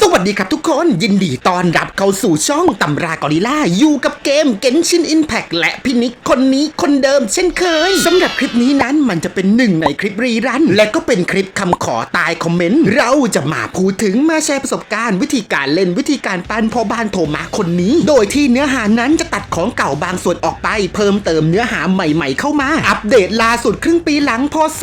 สวัสดีครับทุกคนยินดีต้อนรับเข้าสู่ช่องตำรากอริล่า อยู่กับเกม Genshin Impact และพินิกคนนี้คนเดิมเช่นเคยสำหรับคลิปนี้นั้นมันจะเป็นหนึ่งในคลิปรีรัน และก็เป็นคลิปคำขอตายคอมเมนต์ เราจะมาพูดถึงมาแชร์ประสบการณ์ วิธีการเล่นวิธีการปั้นพ่อบ้านโทมาคนนี้ โดยที่เนื้อหานั้นจะตัดของเก่าบางส่วนออกไป เพิ่มเติมเนื้อหาใหม่ๆเข้ามา อัปเดตล่าสุดครึ่งปีหลังพศ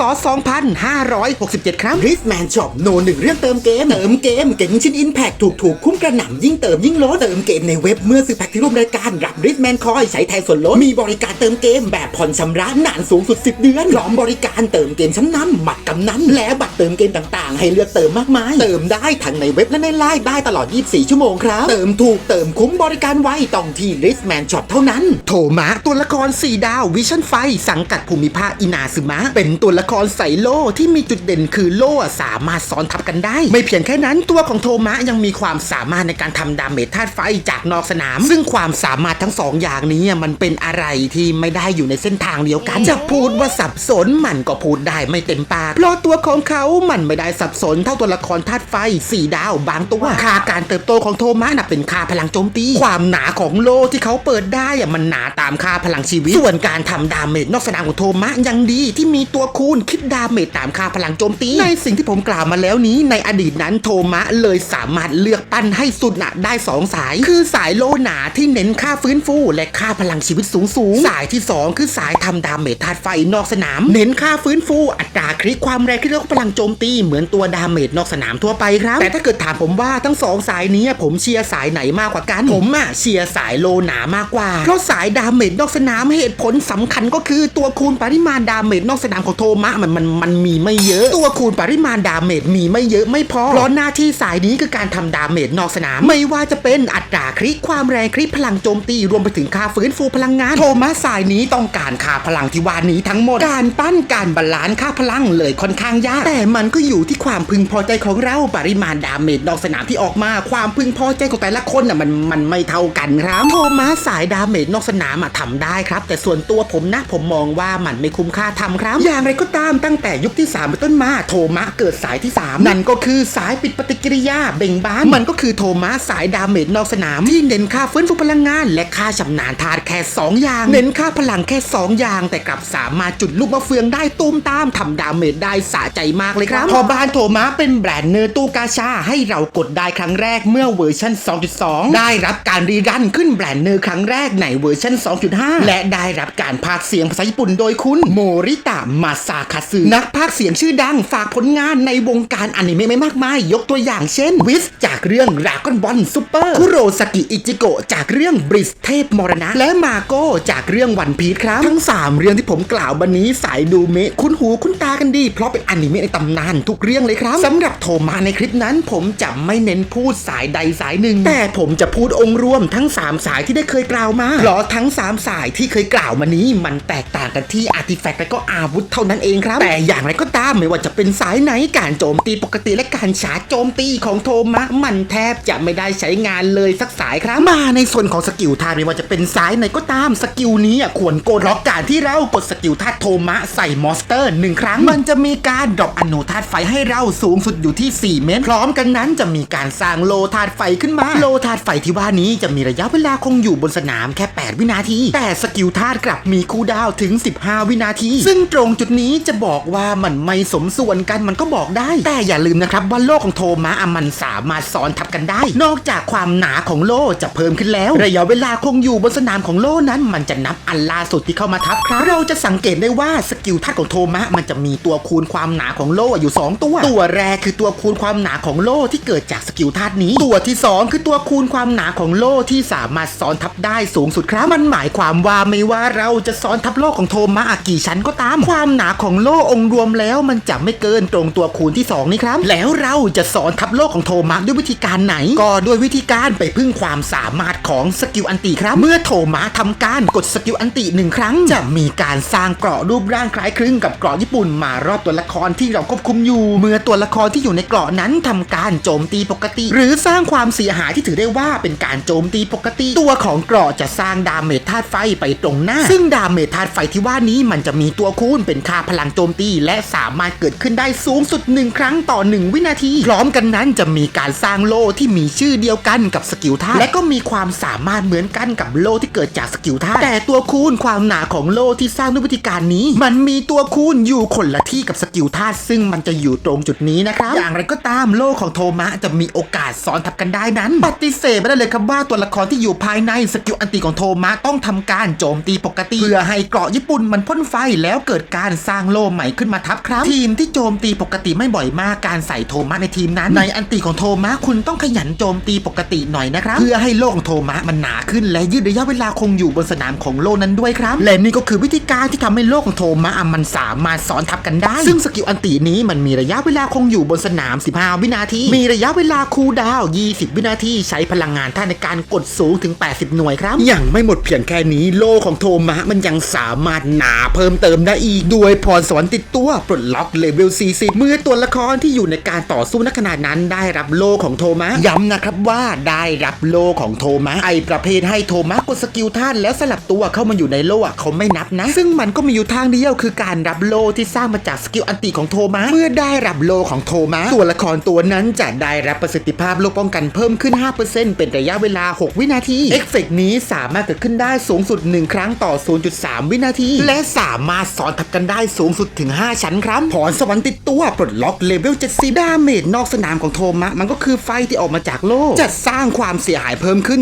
2567 ครับริสแมนช็อปโนหนึ่งเรื่องเติมเกมเติมเกมเก่งชิ้นอินแพคถูกถูกคุ้มกระหน่ำยิ่งเติมยิ่งลดเติมเกมในเว็บเมื่อซื้อแพ็คที่ร่วมรายการรับริสแมนคอยใช้แทนส่วนลดมีบริการเติมเกมแบบผ่อนชำระนานสูงสุด 10 เดือนพร้อมบริการเติมเกมชั้นนำหมัดกำนันและบัตรเติมเกมต่างๆ ให้เลือกเติมมากมาย เติมได้ทั้งในเว็บและในไลน์ได้ตลอด 24 ชั่วโมงครับ เติมถูกเติมคุ้มบริการไวต้องที่ริสแมนช็อปเท่านั้น โทมะตัวละคร4ดาววิชั่นไฟ สังกัดภูมิภาคอินาซึมะ เป็นตัวละครใส่โล่ที่มีจุดเด่นคือโล่สามารถซ้อนทับกันได้ ไม่เพียงแค่นั้นตัวของโทมะยังมีความสามารถในการทำดาเมจธาตุไฟจากนอกสนาม ซึ่งความสามารถทั้งสองอย่างนี้มันเป็นอะไรที่ไม่ได้อยู่ในเส้นทางเดียวกัน จะพูดว่าสับสนมันก็พูดได้ไม่เต็มปากเพราะตัวของเขามันไม่ได้สับสนเท่าตัวละครธาตุไฟ4ดาวบางตัวค่าการเติบโตของโทมะน่ะเป็นค่าพลังโจมตี ความหนาของโลที่เขาเปิดได้อะมันหนาตามค่าพลังชีวิต ส่วนการทำดาเมจนอกสนามของโทมะยังดีที่มีตัวคูณคิดดาเมจตามค่าพลังโจมตีในสิ่งที่ผมกล่าวมาแล้วนี้ในอดีตนั้นโทมะเลยสามารถเลือกปั้นให้สุดหนะได้สองสาย คือสายโลหนาที่เน้นค่าฟื้นฟู และค่าพลังชีวิตสูงสูงสายที่สองคือสายทำดาเมจธาตุไฟนอกสนาม เน้นค่าฟื้นฟู อัตราคลิกความแรงที่เรียกพลังโจมตีเหมือนตัวดาเมจนอกสนามทั่วไปครับ แต่ถ้าเกิดถามผมว่าทั้งสองสายนี้ผมเชียร์สายไหนมากกว่ากันผมอะเชียร์สายโลหนามากกว่าเพราะสายดาเมจนอกสนามเหตุผลสำคัญก็คือตัวคูณปริมาณดาเมจนอกสนามของโทมะมันมันมันมีไม่เยอะ ตัวคูณปริมาณดาเมจมีไม่เยอะไม่พอเพราะหน้าที่สายนี้คือการทำดาเมจนอกสนาม ไม่ว่าจะเป็นอัตราคลิกความแรงคลิกพลังโจมตีรวมไปถึงค่าฟื้นฟูพลังงาน โทมัสสายนี้ต้องการค่าพลังที่ว่านี้ทั้งหมด การปั้นการบาลานซ์ค่าพลังเลยค่อนข้างยาก แต่มันก็อยู่ที่ความพึงพอใจของเราปริมาณดาเมจนอกสนามที่ออกมา ความพึงพอใจของแต่ละคนน่ะมันมันไม่เท่ากันครับโทมัสสายดาเมจนอกสนามอะทำได้ครับ แต่ส่วนตัวผมนะผมมองว่ามันไม่คุ้มค่าทำครับ อย่างไรก็ตามตั้งแต่ยุคที่3เป็นต้นมาโทมะเกิดสายที่ 3 นั่นก็คือสายปิดปฏิกิริยาเบ่งบาน มันก็คือโทมะสายดาเมจนอกสนาม ที่เน้นค่าฟื้นฟูพลังงาน และค่าชำนาญธาตุแค่ 2 อย่าง เน้นค่าพลังแค่ 2 อย่าง แต่กลับสามารถจุดลูกมะเฟืองได้ตูมตามทำดาเมจได้สะใจมากเลยครับ พอบ้านโทมะเป็นแบรนด์เนอร์ตู้กาชาให้เรากดได้ครั้งแรกเมื่อเวอร์ชัน2.2 ได้รับการรีรันขึ้นแบรนด์เนอร์ครั้งแรกในเวอร์ชัน2.5 และได้รับการพากเสียงภาษาญี่ปุ่นโดยคุณโมริตะมาซาคาซึนักพากเสียงชื่อดังฝากผลงานในวงการอนิเมะไม่มากมาย ยกตัวอย่างเช่นวิสจากเรื่องรากอนบอลซูเปอร์คุโรสกิอิจิโกะจากเรื่องบริสเทพมรณะ และมาโกจากเรื่องวันพีชครับ ทั้ง 3 เรื่องที่ผมกล่าวบันนี้สายดูเมะคุ้นหูคุ้นตากันดี เพราะเป็นอนิเมะในตำนานทุกเรื่องเลยครับสำหรับโทมาในคลิปนั้น ผมจะไม่เน้นพูดสายใดสายหนึ่ง แต่ผมจะพูดองค์รวมทั้ง 3 สายที่ได้เคยกล่าวมาเพราะทั้ง 3 สายที่เคยกล่าวมานี้ มันแตกต่างกันที่อาร์ติแฟกต์และก็อาวุธเท่านั้นเองครับ แต่อย่างไรก็ตามไม่ว่าจะเป็นสายไหนการโจมตีปกติและการชาร์จโจมตีของโทมะ มันแทบจะไม่ได้ใช้งานเลยสักสายครับ มาในส่วนของสกิลธาตุไม่ว่าจะเป็นสายไหนก็ตามสกิลนี้อะควรโกดล็อกการที่เรากดสกิลธาตุโทมะใส่มอสเตอร์หนึ่งครั้ง มันจะมีการดรอปอนุธาตุไฟให้เราสูงสุดอยู่ที่ 4 เมตร พร้อมกันนั้นจะมีการสร้างโลธาตุไฟขึ้นมา โลธาตุไฟที่ว่านี้จะมีระยะเวลาคงอยู่บนสนามแค่ 8 วินาที แต่สกิลธาตุกลับมีคูดาวถึง 15 วินาที ซึ่งตรงจุดนี้จะบอกว่ามันไม่สมส่วนกันมันก็บอกได้ แต่อย่าลืมนะครับว่าโลกของโทมะอะมันสามารถซ้อนทับกันได้ นอกจากความหนาของโล่จะเพิ่มขึ้นแล้ว ระยะเวลาคงอยู่บนสนามของโล่นั้น มันจะนับอันล่าสุดที่เข้ามาทับครับ เราจะสังเกตได้ว่าสกิลธาตุของโทมะมันจะมีตัวคูณความหนาของโลอยู่ 2 ตัว ตัวแรกคือตัวคูณความหนาของโลที่เกิดจากสกิลธาตุนี้ ตัวที่ 2 คือตัวคูณความหนาของโลที่สามารถซ้อนทับได้สูงสุดครับ มันหมายความว่าไม่ว่าเราจะซ้อนทับโล่ของโทมะอะกี่ชั้นก็ตาม ความหนาของโลองรวมแล้ว มันจะไม่เกินตรงตัวคูณที่ 2 นี้ครับ แล้วเราจะซ้อนทับโล่ของโทโทมะด้วยวิธีการไหน ก็ด้วยวิธีการไปพึ่งความสามารถของสกิลอันติครับ เมื่อโทมะทำการกดสกิลอันติหนึ่งครั้ง จะมีการสร้างเกราะรูปร่างคล้ายคลึงกับเกราะญี่ปุ่นมารอบตัวละครที่เราควบคุมอยู่ เมื่อตัวละครที่อยู่ในเกราะนั้นทำการโจมตีปกติ หรือสร้างความเสียหายที่ถือได้ว่าเป็นการโจมตีปกติ ตัวของเกราะจะสร้างดาเมจธาตุไฟไปตรงหน้า ซึ่งดาเมจธาตุไฟที่ว่านี้มันจะมีตัวคูณเป็นค่าพลังโจมตี และสามารถเกิดขึ้นได้สูงสุด 1 ครั้งต่อ 1 วินาที พร้อมกันนั้นจะมีการสร้างโล่ที่มีชื่อเดียวกันกับสกิลธาตุและก็มีความสามารถเหมือนกันกับโล่ที่เกิดจากสกิลธาตุแต่ตัวคูณความหนาของโล่ที่สร้างด้วยวิธีการนี้ มันมีตัวคูณอยู่คนละที่กับสกิลธาตุซึ่งมันจะอยู่ตรงจุดนี้นะครับอย่างไรก็ตามโล่ของโทมะจะมีโอกาสซ้อนทับกันได้นั้น ปฏิเสธไม่ได้เลยครับว่าตัวละครที่อยู่ภายในสกิลอันติของโทมะต้องทำการโจมตีปกติ เพื่อให้เกราะญี่ปุ่นมันพ่นไฟแล้วเกิดการสร้างโล่ใหม่ขึ้นมาทับครับ ทีมที่โจมตีปกติไม่บ่อยมากการใส่โทมะในทีมนั้น ในอันติของโทมะคุณต้องขยันโจมตีปกติหน่อยนะครับ เพื่อให้โล่ของโทมะมันหนาขึ้น และยืดระยะเวลาคงอยู่บนสนามของโล่นั้นด้วยครับ และนี่ก็คือวิธีการที่ทำให้โล่ของโทมะมันสามารถซ้อนทับกันได้ ซึ่งสกิลอันตินี้มันมีระยะเวลาคงอยู่บนสนาม 15 วินาที มีระยะเวลาคูลดาวน์20 วินาที ใช้พลังงานท่านในการกดสูงถึง 80 หน่วยครับ ยังไม่หมดเพียงแค่นี้โล่ของโทมะมันยังสามารถหนาเพิ่มเติมได้อีกด้วยพรสวรรค์ติดตัวปลดล็อกเลเวล 40 เมื่อตัวละครที่อยู่ในการต่อสู้ณขณะนั้นได้รับโลของโทมะย้ำนะครับว่าได้รับโลของโทมะไอประเภทให้โทมะกดสกิลท่านแล้วสลับตัวเข้ามาอยู่ในโล่ะเขาไม่นับนะ ซึ่งมันก็มีอยู่ทางเดียวคือการรับโลที่สร้างมาจากสกิลอันติของโทมะเมื่อได้รับโลของโทมะตัวละครตัวนั้นจะได้รับประสิทธิภาพโลป้องกันเพิ่มขึ้น 5%เป็นระยะเวลา 6 วินาทีเอฟเฟกต์นี้สามารถเกิดขึ้นได้สูงสุด 1 ครั้งต่อ 0.3 วินาที และสามารถซ้อนทับกันได้สูงสุดถึง 5 ชั้นครับพรสวรรค์ติดตัวปลดล็อกเลเวล70ดาเมจนอกสนามของโทมะ มันก็คือไฟที่ออกมาจากโล่จะสร้างความเสียหายเพิ่มขึ้น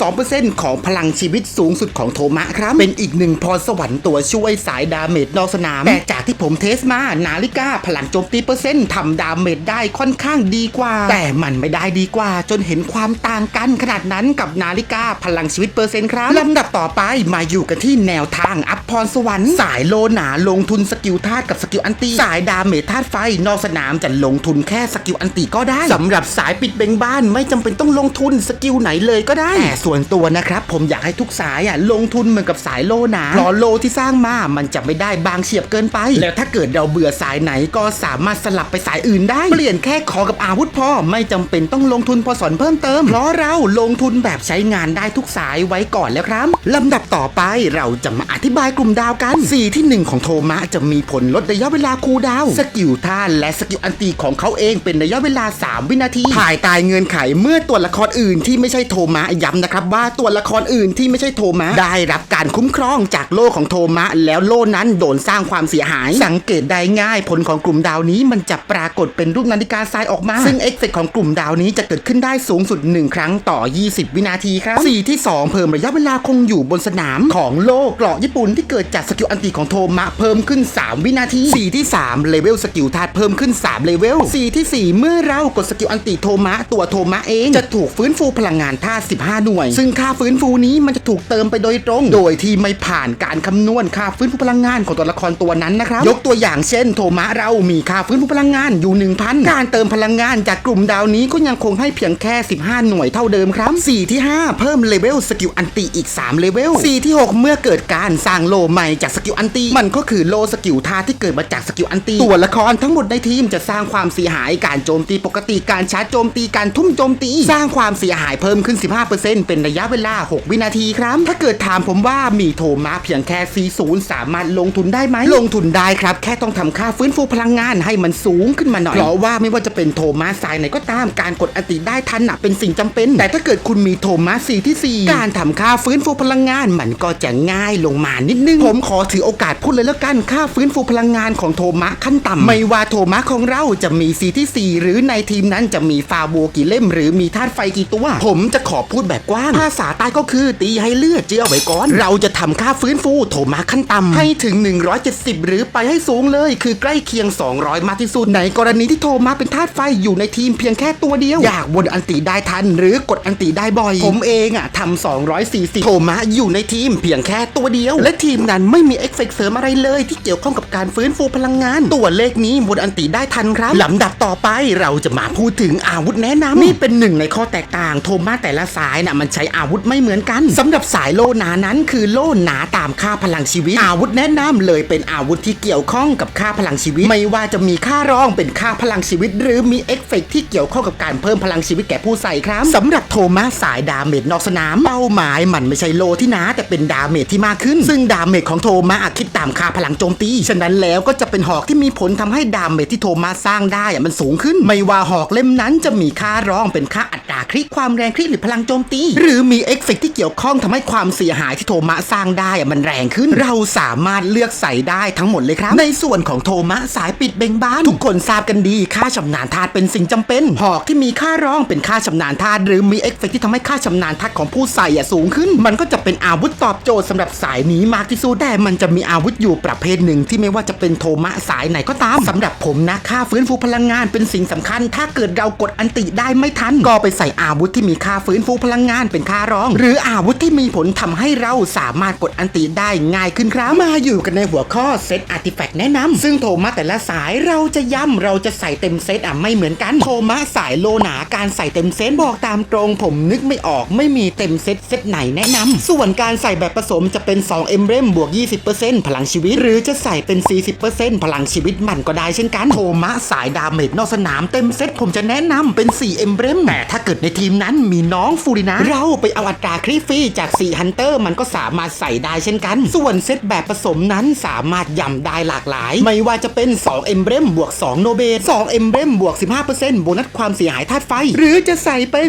2.2%ของพลังชีวิตสูงสุดของโทมะครับ เป็นอีกหนึ่งพรสวรรค์ตัวช่วยสายดาเมจนอกสนาม แต่จากที่ผมเทสมานาฬิกาพลังโจมตีเปอร์เซ็นต์ทำดาเมจได้ค่อนข้างดีกว่า แต่มันไม่ได้ดีกว่า จนเห็นความต่างกันขนาดนั้นกับนาฬิกาพลังชีวิตเปอร์เซ็นต์ครับลำดับต่อไปมาอยู่กันที่แนวทางอัพพรสวรรค์สายโลหนาลงทุนสกิลธาตุกับสกิลอันตีสายดาเมจธาตุไฟนอกสนามจะลงทุนแค่สกิลอันตีก็ได้สำหรับสายปิดเบงบ้านไม่จำเป็นต้องลงทุนสกิลไหนเลยก็ได้แต่ส่วนตัวนะครับ ผมอยากให้ทุกสายอะลงทุนเหมือนกับสายโลนาเพราะโลที่สร้างมามันจะไม่ได้บางเฉียบเกินไป แล้วถ้าเกิดเราเบื่อสายไหนก็สามารถสลับไปสายอื่นได้ เปลี่ยนแค่ขอกับอาวุธพอไม่จำเป็นต้องลงทุนพอสอนเพิ่มเติมเพราะเราลงทุนแบบใช้งานได้ทุกสายไว้ก่อนแล้วครับลำดับต่อไปเราจะมาอธิบายกลุ่มดาวกันสีที่หนึ่งของโทมะจะมีผลลดระยะเวลาคูดาว สกิลท่านและสกิลอันตีของเขาเองเป็นระยะเวลา 3วินาที ภายใต้เงื่อนไขเมื่อตัวละครอื่นที่ไม่ใช่โทมะย้ำนะครับว่าตัวละครอื่นที่ไม่ใช่โทมะได้รับการคุ้มครองจากโล่ของโทมะ แล้วโล่นั้นโดนสร้างความเสียหาย สังเกตได้ง่ายผลของกลุ่มดาวนี้มันจะปรากฏเป็นรูปนาฬิกาทรายออกมา ซึ่งเอฟเฟกของกลุ่มดาวนี้จะเกิดขึ้นได้สูงสุด 1 ครั้งต่อ 20 วินาทีครับสีที่ 2 เพิ่มระยะเวลาคงอยู่บนสนามของโลกเกราะญี่ปุ่นที่เกิดจากสกิลอันติของโทมะเพิ่มขึ้น 3 วินาทีสีที่3เลเวลสกิลธาตุเพิ่มขึ้น3เลเวลสีที่ 4 เมื่อเรากดสกิลอันติโทมะตัวโทมะเอง จะถูกฟื้นฟูพลังงานธาตุ15 หน่วย ซึ่งค่าฟื้นฟูนี้มันจะถูกเติมไปโดยตรง โดยที่ไม่ผ่านการคำนวณค่าฟื้นฟูพลังงานของตัวละครตัวนั้นนะครับ ยกตัวอย่างเช่น โทมะเรามีค่าฟื้นฟูพลังงานอยู่ 1,000 การเติมพลังงานจากกลุ่มดาวนี้ก็ยังคงให้เพียงแค่ 15 หน่วยเท่าเดิมครับสีที่ 5 เพิ่มเลเวลสกิลอันติอีก 3 เลเวลสีที่ 6 เมื่อเกิดการสร้างโลใหม่จากสกิลอันติมันก็คือโลสกิลท่าที่เกิดมาจากสกิลอันติตัวละครทั้งหมดในทีมจะสร้างความเสียหายการโจมตีปกติการชาร์จโจมตีการทุ่มโจมตี สร้างความเสียหายเพิ่มขึ้น 15%เป็นระยะเวลา 6 วินาทีครับ ถ้าเกิดถามผมว่ามีโทมาเพียงแค่ 40 สามารถลงทุนได้ไหม ลงทุนได้ครับ แค่ต้องทำค่าฟื้นฟูพลังงานให้มันสูงขึ้นมาหน่อย เพราะว่าไม่ว่าจะเป็นโทมาสายไหนก็ตามการกดอันติได้ทันนะเป็นสิ่งจำเป็น แต่ถ้าเกิดคุณมีโทมาสีที่ 4 การทำค่าฟื้นฟูพลังงานมันก็จะง่ายลงมานิดนึง ผมขอถือโอกาสพูดเลยแล้วกันค่าฟื้นฟูพลังงานของโทมะขั้นต่ำไม่ว่าโทมะของเราจะมีสีที่ 4 หรือในทีมนั้นจะมีฟาโบกี่เล่มหรือมีธาตุไฟกี่ตัว ผมจะขอพูดแบบกว้างภาษาใต้ก็คือตีให้เลือดเจือไว้ก่อน เราจะทำค่าฟื้นฟูโทมะขั้นต่ำให้ถึง 170 หรือไปให้สูงเลย คือใกล้เคียง 200 มากที่สุดในกรณีที่โทมะเป็นธาตุไฟอยู่ในทีมเพียงแค่ตัวเดียว อยากวนอันติได้ทัน หรือกดอันติได้บ่อย ผมเองอะทำ240 โทมะอยู่ในทีมเพียงแค่ตัวเดียว และทีมนั้นไม่มีเอฟเฟกต์เสริมอะไรเลย ที่เกี่ยวข้องกับการฟื้นฟูพลังงาน ตัวเลขนี้วนอันติได้ทันครับลำดับต่อไปเราจะมาพูดถึงอาวุธแนะนำนี่เป็นหนึ่งในข้อแตกต่าง โทมัสแต่ละสายน่ะมันใช้อาวุธไม่เหมือนกันสำหรับสายโลหนานั้น คือโลหนาตามค่าพลังชีวิต อาวุธแนะนำเลยเป็นอาวุธที่เกี่ยวข้องกับค่าพลังชีวิต ไม่ว่าจะมีค่ารองเป็นค่าพลังชีวิต หรือมีเอฟเฟกต์ที่เกี่ยวข้องกับการเพิ่มพลังชีวิตแก่ผู้ใส่ครับสำหรับโทมัสสายดาเมจนอกสนาม เป้าหมายมันไม่ใช่โลที่หนาแต่เป็นดาเมจที่มากขึ้น ซึ่งดาเมจของโทมัสคิดตามค่าพลังโจมตีฉะนั้นแล้วก็จะเป็นหอกที่มีผลทำให้ดาเมจที่โทมัสสร้างได้อะมันสูงขึ้น ไม่ว่าหอกเล่มนั้นจะมีค่ารองเป็นค่าอัตราคลิกความแรงคลิกหรือพลังโจมตี หรือมีเอฟเฟกต์ที่เกี่ยวข้องทำให้ความเสียหายที่โทมัสสร้างได้มันแรงขึ้น เราสามารถเลือกใส่ได้ทั้งหมดเลยครับ ในส่วนของโทมัสสายปิดเบงบาน ทุกคนทราบกันดีค่าชำนาญธาตุเป็นสิ่งจำเป็น หอกที่มีค่ารองเป็นค่าชำนาญธาตุหรือมีเอฟเฟกต์ที่ทำให้ค่าชำนาญธาตุของผู้ใส่สูงขึ้น มันก็จะเป็นอาวุธตอบโจทย์สำหรับสายนี้มากที่สุดแต่มันจะมีอาวุธอยู่ประเภทหนึ่งที่ไม่ว่าจะเป็นโทมัสสายไหนก็ตามสำหรับผมนะค่าฟื้นฟูพลังงานเป็นสิ่งสำคัญ ถ้าเกิดเรากดอันติได้ไม่ทัน ก็ไปใส่อาวุธที่มีค่าฟื้นฟูพลังงานเป็นค่ารอง หรืออาวุธที่มีผลทำให้เราสามารถกดอันติได้ง่ายขึ้นครับมาอยู่กันในหัวข้อเซตอาร์ติแฟกต์แนะนำซึ่งโทมัสแต่ละสายเราจะย้ำเราจะใส่เต็มเซตอะไม่เหมือนกัน โทมัสสายโลหนาการใส่เต็มเซตบอกตามตรงผมนึกไม่ออกไม่มีเต็มเซตเซตไหนแนะนำส่วนการใส่แบบผสมจะเป็น2เอมเบรมบวก 20%พลังชีวิต หรือจะใส่เป็น 40%พลังชีวิตมันก็ได้เช่นกันโทมัสสายดาเมจนอกสนามเต็มเซตผมจะแนะนำเป็น 4 เอมเบรมแต่ถ้าเกิดในทีมนั้นมีน้องฟูรินะเราไปเอาอัตราครีฟรีจาก4ฮันเตอร์มันก็สามารถใส่ได้เช่นกัน ส่วนเซตแบบผสมนั้นสามารถย่ำได้หลากหลาย ไม่ว่าจะเป็น 2 เอมเบรมบวก 2 โนเบต2เอมเบรมบวก 15%โบนัสความเสียหายธาตุไฟ หรือจะใส่เป็น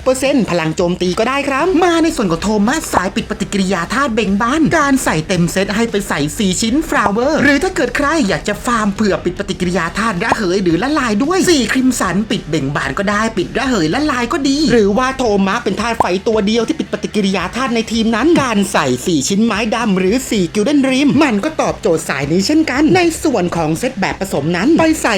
36%พลังโจมตีก็ได้ครับ มาในส่วนของโทมัสสายปิดปฏิกิริยาธาตุเบ่งบาน การใส่เต็มเซตให้ไปใส่ 4 ชิ้นฟลาวเวอร์หรือถ้าเกิดใครอยากจะฟาร์มเผื่อปิดปฏิกิริยาธาตุระเหยหรือละลายด้วย4คริมสัน ปิดเบ่งบานก็ได้ปิดระเหยละลายก็ดี หรือว่าโทมัสเป็นธาตุไฟตัวเดียวที่ปิดปฏิกิริยาธาตุในทีมนั้น การใส่ 4 ชิ้นไม้ดำหรือ 4 กิลเด้นริม มันก็ตอบโจทย์สายนี้เช่นกัน ในส่วนของเซตแบบผสมนั้นไปใส่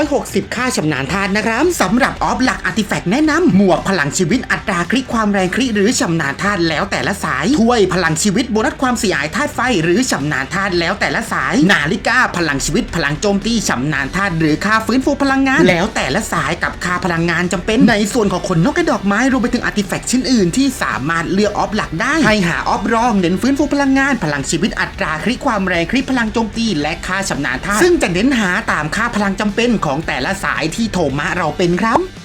160 ค่าชำนาญธาตุนะครับสำหรับออฟหลักอาร์ติแฟกต์แนะนำหมวกพลังชีวิตอัตราคลิกความแรงคลิหรือชำนาญธาตุแล้วแต่ละสายถ้วยพลังชีวิตโบนัสความเสียหายธาตุไฟหรือชำนาญธาตุแล้วแต่ละสาย นาฬิกาพลังชีวิตพลังโจมตีชำนาญธาตุหรือค่าฟื้นฟูพลังงานแล้วแต่ละสายกับค่าพลังงานจำเป็นในส่วนของขนนกกระดอกไม้รวมไปถึงอาร์ติแฟกต์ชิ้นอื่นที่สามารถเลือกออฟหลักได้ ให้หาออฟรองเน้นฟื้นฟูพลังงาน พลังชีวิตอัตราคลิกความแรงคลิพลังโจมตีและค่าชำนาญธาตุซึ่งจะเน้นหาตามค่าพลังจำเป็นของแต่ละสายที่โทมะเราเป็นครับ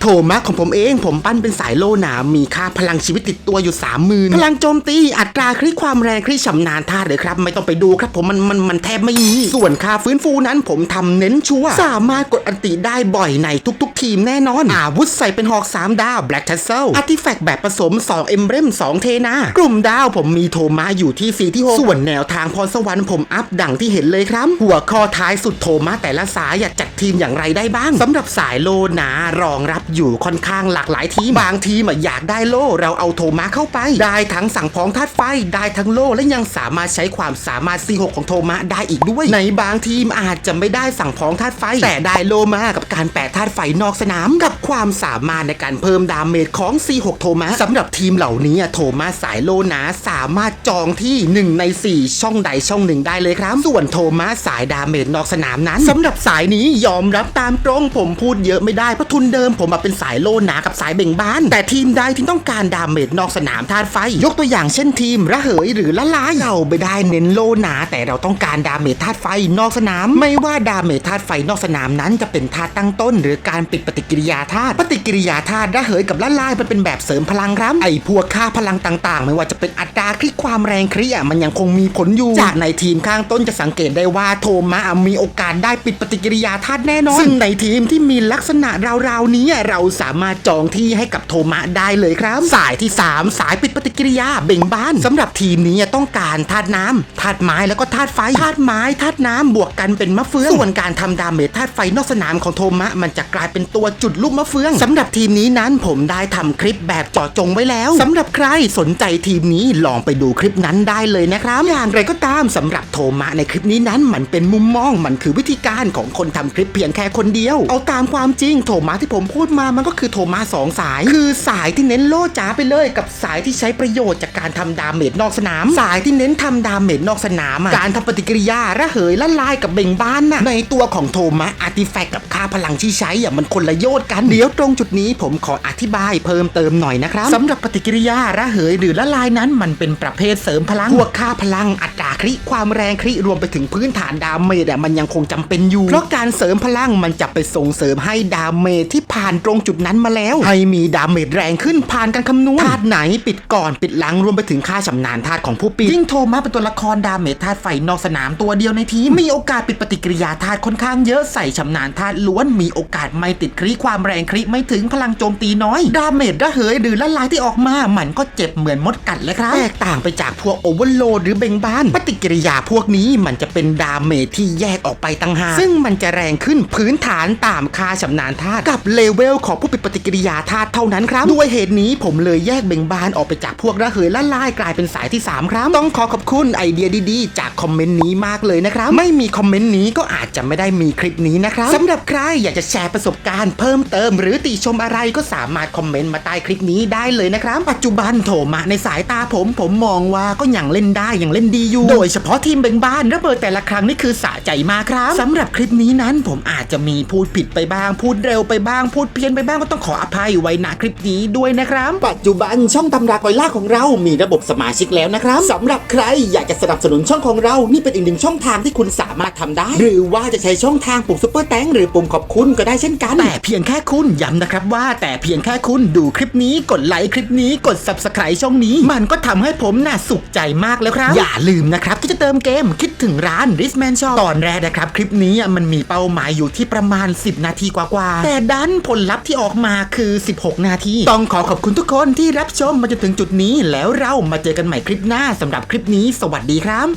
โทมัสของผมเอง ผมปั้นเป็นสายโลหนามีค่าพลังชีวิตติดตัวอยู่3 0,000พลังโจมตีอัตราคลิกความแรงคลิกชำนาญธาตุเลยครับ ไม่ต้องไปดูครับผมมันมันมันแทบไม่มีส่วนค่าฟื้นฟูนั้นผมทำเน้นชัวสามารถกดอันติได้บ่อยในทุก ๆ ทีมแน่นอน อาวุธใส่เป็นหอก 3 ดาว Black Tassel อาร์ติแฟกต์แบบผสม 2 เอ็มเบรม2 เทนากลุ่มดาวผมมีโทมัสอยู่ที่ 4 ที่ 6 ส่วนแนวทางพรสวรรค์ผมอัพดังที่เห็นเลยครับ หัวข้อท้ายสุดโทมัสแต่ละสายอยากจัดทีมอย่างไรได้บ้างสำหรับสายโลหนารองรับอยู่ค่อนข้างหลากหลายทีบางทีมอะอยากได้โล่เราเอาโทมัสเข้าไป ได้ทั้งสั่งพ้องธาตุไฟได้ทั้งโล่และยังสามารถใช้ความสามารถ C6 ของโทมัสได้อีกด้วย ในบางทีมอาจจะไม่ได้สั่งพ้องธาตุไฟ แต่ได้โลมากับการแปะธาตุไฟนอกสนามกับความสามารถในการเพิ่มดาเมจของ C6 โทมัสสำหรับทีมเหล่านี้โทมัสสายโลนาสามารถจองที่ 1 ใน 4 ช่องใดช่องหนึ่งได้เลยครับ ส่วนโทมัสสายดาเมจนอกสนามนั้นสำหรับสายนี้ยอมรับตามตรงผมพูดเยอะไม่ได้เพราะทุนเดิมผมอะเป็นสายโลหนากับสายเบ่งบาน แต่ทีมใดที่ต้องการดาเมจนอกสนามธาตุไฟ ยกตัวอย่างเช่นทีม ระเหยหรือละลายเราไม่ได้เน้นโลหนา แต่เราต้องการดาเมจธาตุไฟนอกสนาม ไม่ว่าดาเมจธาตุไฟนอกสนามนั้นจะเป็นธาตุตั้งต้น หรือการปิดปฏิกิริยาธาตุปฏิกิริยาธาตุระเหยกับละลายมันเป็นแบบเสริมพลังครับไอพวกค่าพลังต่างๆ ไม่ว่าจะเป็นอัตราคลิกความแรงคลิอะมันยังคงมีผลอยู่จากในทีมข้างต้นจะสังเกตได้ว่าโทมะมีโอกาสได้ปิดปฏิกิริยาธาตุแน่นอนซึ่งในทีมที่มีลักษณะราวๆนี้เราสามารถจองที่ให้กับโทมะได้เลยครับ สายที่ 3 สายปิดปฏิกิริยาเบ่งบานสำหรับทีมนี้ต้องการธาตุน้ำธาตุไม้แล้วก็ธาตุไฟธาตุไม้ธาตุน้ำบวกกันเป็นมะเฟืองส่วนการทำดาเมจธาตุไฟนอกสนามของโทมะ มันจะกลายเป็นตัวจุดลูกมะเฟืองสำหรับทีมนี้นั้นผมได้ทำคลิปแบบเจาะจงไว้แล้วสำหรับใครสนใจทีมนี้ลองไปดูคลิปนั้นได้เลยนะครับอย่างไรก็ตามสำหรับโทมะในคลิปนี้นั้นมันเป็นมุมมองมันคือวิธีการของคนทำคลิปเพียงแค่คนเดียว เอาตามความจริงโทมะที่ผมพูดมามันก็คือโทมัสสองสาย คือสายที่เน้นโล่จ๋าไปเลยกับสายที่ใช้ประโยชน์จากการทำดาเมจนอกสนาม สายที่เน้นทำดาเมจนอกสนามการทำปฏิกิริยาระเหยละลายกับเบ่งบานน่ะในตัวของโทมัสอาร์ติแฟกต์กับค่าพลังที่ใช้อะมันคนละโยชน์กันเดี๋ยวตรงจุดนี้ผมขออธิบายเพิ่มเติมหน่อยนะครับสำหรับปฏิกิริยาระเหยหรือละลายนั้นมันเป็นประเภทเสริมพลังพวกค่าพลังอัตราคริความแรงคริรวมไปถึงพื้นฐานดาเมจอะมันยังคงจำเป็นอยู่เพราะการเสริมพลังมันจะไปส่งเสริมให้ดาเมจที่ผ่านตรงจุดนั้นมาแล้ว ให้มีดาเมจแรงขึ้นผ่านการคำนวณธาตุไหนปิดก่อนปิดหลังรวมไปถึงค่าชำนาญธาตุของผู้ปิดยิ่งโทมัสเป็นตัวละครดาเมจธาตุไฟนอกสนามตัวเดียวในทีมมีโอกาสปิดปฏิกิริยาธาตุค่อนข้างเยอะใส่ชำนาญธาตุล้วนมีโอกาสไม่ติดคริความแรงคริไม่ถึงพลังโจมตีน้อย ดาเมจระเหยหรือละลายที่ออกมา มันก็เจ็บเหมือนมดกัดเลยครับแตกต่างไปจากพวกโอเวอร์โหลดหรือเบงบาน ปฏิกิริยาพวกนี้มันจะเป็นดาเมจที่แยกออกไปต่างหากซึ่งมันจะแรงขึ้นพื้นฐานตามค่าชำนาญธาตุกับเลเวลของผู้ปิดปฏิกิริยาธาตุเท่านั้นครับ ด้วยเหตุนี้ผมเลยแยกเบงบานออกไปจากพวกระเหยละลายกลายเป็นสายที่ 3 ครับ ต้องขอขอบคุณไอเดียดีๆ จากคอมเมนต์นี้มากเลยนะครับ ไม่มีคอมเมนต์นี้ก็อาจจะไม่ได้มีคลิปนี้นะครับสำหรับใครอยากจะแชร์ประสบการณ์เพิ่มเติม หรือติชมอะไรก็สามารถคอมเมนต์มาใต้คลิปนี้ได้เลยนะครับ ปัจจุบันโถมาในสายตาผม ผมมองว่าก็ยังเล่นได้ยังเล่นดีอยู่ โดยเฉพาะทีมเบงบานระเบิดแต่ละครั้งนี่คือสะใจมากครับสำหรับคลิปนี้นั้นผมอาจจะมีพูดผิดไปบ้าง พูดเร็วไปบ้างพูดเพี้ยนไปบ้างก็ต้องขออภัยไว้ณคลิปนี้ด้วยนะครับ ปัจจุบันช่องตำรากอยล่าของเรามีระบบสมาชิกแล้วนะครับสำหรับใครอยากจะสนับสนุนช่องของเรา นี่เป็นอีกหนึ่งช่องทางที่คุณสามารถทำได้ หรือว่าจะใช้ช่องทางปุ่มซุปเปอร์แตงหรือปุ่มขอบคุณก็ได้เช่นกัน แต่เพียงแค่คุณย้ำนะครับว่า แต่เพียงแค่คุณดูคลิปนี้กดไลค์คลิปนี้กด subscribe ช่องนี้ มันก็ทำให้ผมน่ะสุขใจมากแล้วครับ อย่าลืมนะครับที่จะเติมเกมคิดถึงร้าน r i s m a n Shop ตอนแรกนะครับคลิปนี้อะมันมีเป้าหมายอยู่ที่ประมาณ 10 นาทีกว่าๆแต่ดันผลลัพธ์ที่ออกมาคือ 16 นาที ต้องขอขอบคุณทุกคนที่รับชมมาจนถึงจุดนี้ แล้วเรามาเจอกันใหม่คลิปหน้าสำหรับคลิปนี้ สวัสดีครับ